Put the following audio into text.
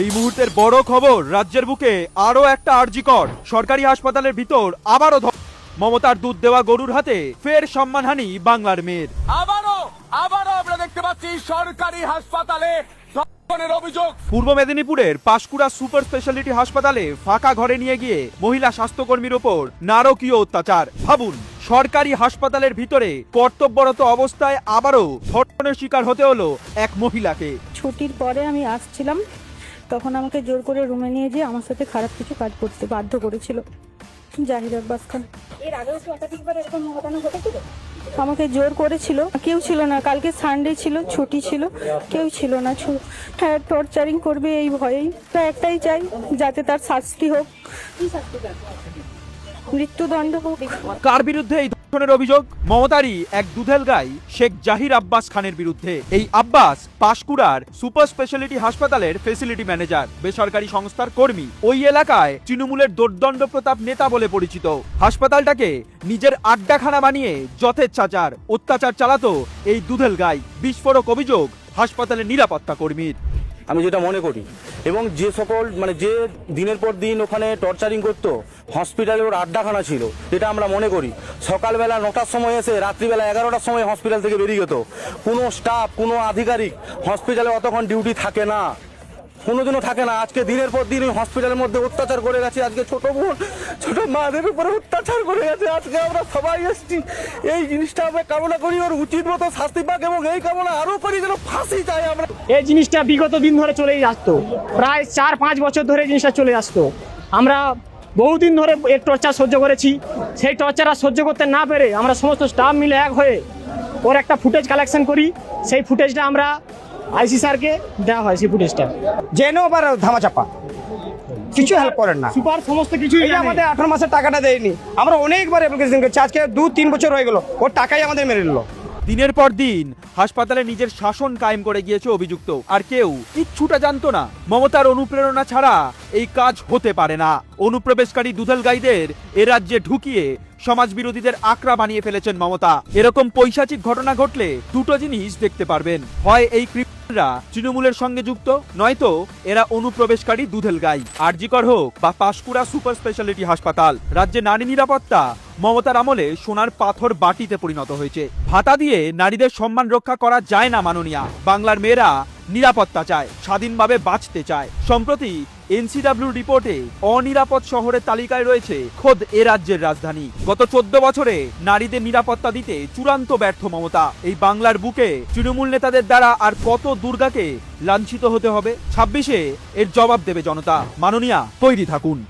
এই মুহূর্তের বড় খবর রাজ্যের বুকে আরও একটা আরজিকর সরকারি হাসপাতালের ভিতর আবারও মমতার দুধ দেওয়া গরুর হাতে ফের সম্মানহানি বাংলার মেয়ের। আবারও আবারও আমরা দেখতে পাচ্ছি সরকারি হাসপাতালে অভিযোগ। পূর্ব মেদিনীপুরের পাঁশকুড়া সুপার স্পেশালিটি হাসপাতালে ফাঁকা ঘরে নিয়ে গিয়ে মহিলা স্বাস্থ্যকর্মীর ওপর নারকীয় অত্যাচার। ভাবুন সরকারি হাসপাতালের ভিতরে কর্তব্যরত অবস্থায় আবারও ধর্ষণের শিকার হতে হলো এক মহিলাকে। ছুটির পরে আমি আসছিলাম তখন আমাকে জোর করে রুমে নিয়ে যেয়ে আমার সাথে খারাপ কিছু কাজ করতে বাধ্য করেছিল। জাহির আব্বাস খান। এর আগেও কি একাধিকবার এরকম ঘটনা ঘটেছিল? আমাকে জোর করেছিল। কেউ ছিল না। কালকে সানডে ছিল ছুটি ছিল। কেউ ছিল না। ছু- হ্যাঁ টর্চারিং করবে এই ভয়েই। তো একটাই চাই যাতে তার শাস্তি হোক। মৃত্যুদণ্ড হোক। কার বিরুদ্ধে এই ধর্ষণের অভিযোগ, মমতারই এক দুধেল গাই, শেখ জাহির আব্বাস খানের বিরুদ্ধে। এই আব্বাস পাঁশকুড়ার সুপার স্পেশালিটি হাসপাতালের ফেসিলিটি ম্যানেজার, বেসরকারি সংস্থার কর্মী। ওই এলাকায় তৃণমূলের দোর্দণ্ড প্রতাপ নেতা বলে পরিচিত। হাসপাতালটাকে নিজের আড্ডাখানা বানিয়ে যথেচ্ছাচার, অত্যাচার চালাতো এই দুধেল গাই। বিস্ফোরক অভিযোগ হাসপাতালের নিরাপত্তা কর্মীর। আমি যেটা মনে করি এবং যে সকল মানে যে দিনের পর দিন ওখানে টর্চারিং করতো হসপিটালে ওর আড্ডাখানা ছিল, যেটা আমরা মনে করি। সকালবেলা নটার সময় এসে রাত্রিবেলা এগারোটার সময় হসপিটাল থেকে বেরিয়ে যেত। কোনো স্টাফ কোনো আধিকারিক হসপিটালে অতক্ষণ ডিউটি থাকে না। কোনোদিনও থাকে না। আজকে দিনের পর দিন হসপিটালের মধ্যে অত্যাচার করে গেছে। আজকে ছোট বোন, ছোট মাদের উপরে অত্যাচার করে গেছে। আজকে আমরা সবাই এসেছি। এই জিনিসটা আমরা কামনা করি, ওর উচিত মতো শাস্তি পাক এবং এই কামনা আরও করি যেন ফাঁসি চাই আমরা। এই জিনিসটা বিগত দিন ধরে চলেই আসতো। প্রায় চার, পাঁচ বছর ধরে জিনিসটা চলে আসতো। আমরা বহুদিন ধরে এর টর্চার সহ্য করেছি। সেই টর্চার আর সহ্য করতে না পেরে আমরা সমস্ত স্টাফ মিলে এক হয়ে ওর একটা ফুটেজ কালেকশন করি। সেই ফুটেজটা আমরা আইসি স্যারকে দেওয়া হয় সেই ফুটেজটা জেনেও আবার ধামাচাপা। কিছু হেল্প করেন না। সুপার সমস্ত কিছু এই আমাদের আঠারো মাসের টাকাটা দেয়নি। আমরা অনেকবার অ্যাপ্লিকেশন করেছি। আজকে দু তিন বছর হয়ে গেল। ওর টাকাই আমাদের মেরে নিল। দিনের পর দিন হাসপাতালে নিজের শাসন কায়েম করে গিয়েছে অভিযুক্ত। আর কেউ কিচ্ছুটা জানতো না। মমতার অনুপ্রেরণা ছাড়া এই কাজ হতে পারে না। অনুপ্রবেশকারী দুধেল গাইদের এ রাজ্যে ঢুকিয়ে সমাজ বিরোধীদের আকরা বানিয়ে ফেলেছেন মমতা। এরকম পৈশাচিক ঘটনা ঘটলে দুটো জিনিস দেখতে পারবেন। হয় এই ক্রিমিনালরা তৃণমূলের সঙ্গে যুক্ত, নয়তো এরা অনুপ্রবেশকারী দুধেল গাই। আরজিকর হোক বা পাশকুড়া সুপার স্পেশালিটি হাসপাতাল, রাজ্যে নারী নিরাপত্তা, মমতার আমলে সোনার পাথর বাটিতে পরিণত হয়েছে। ভাতা দিয়ে নারীদের সম্মান রক্ষা করা যায় না, মাননীয়া। বাংলার মেয়েরা নিরাপত্তা চায়, স্বাধীনভাবে বাঁচতে চায়। সম্প্রতি এনসিডাব্লিউ রিপোর্টে অনিরাপদ শহরের তালিকায় রয়েছে, খোদ এ রাজ্যের রাজধানী। গত চোদ্দ বছরে নারীদের নিরাপত্তা দিতে চূড়ান্ত ব্যর্থ মমতা। এই বাংলার বুকে তৃণমূল নেতাদের দ্বারা আর কত দুর্গাকে লাঞ্ছিত হতে হবে? ছাব্বিশে এর জবাব দেবে জনতা। মাননীয়া, তৈরি থাকুন।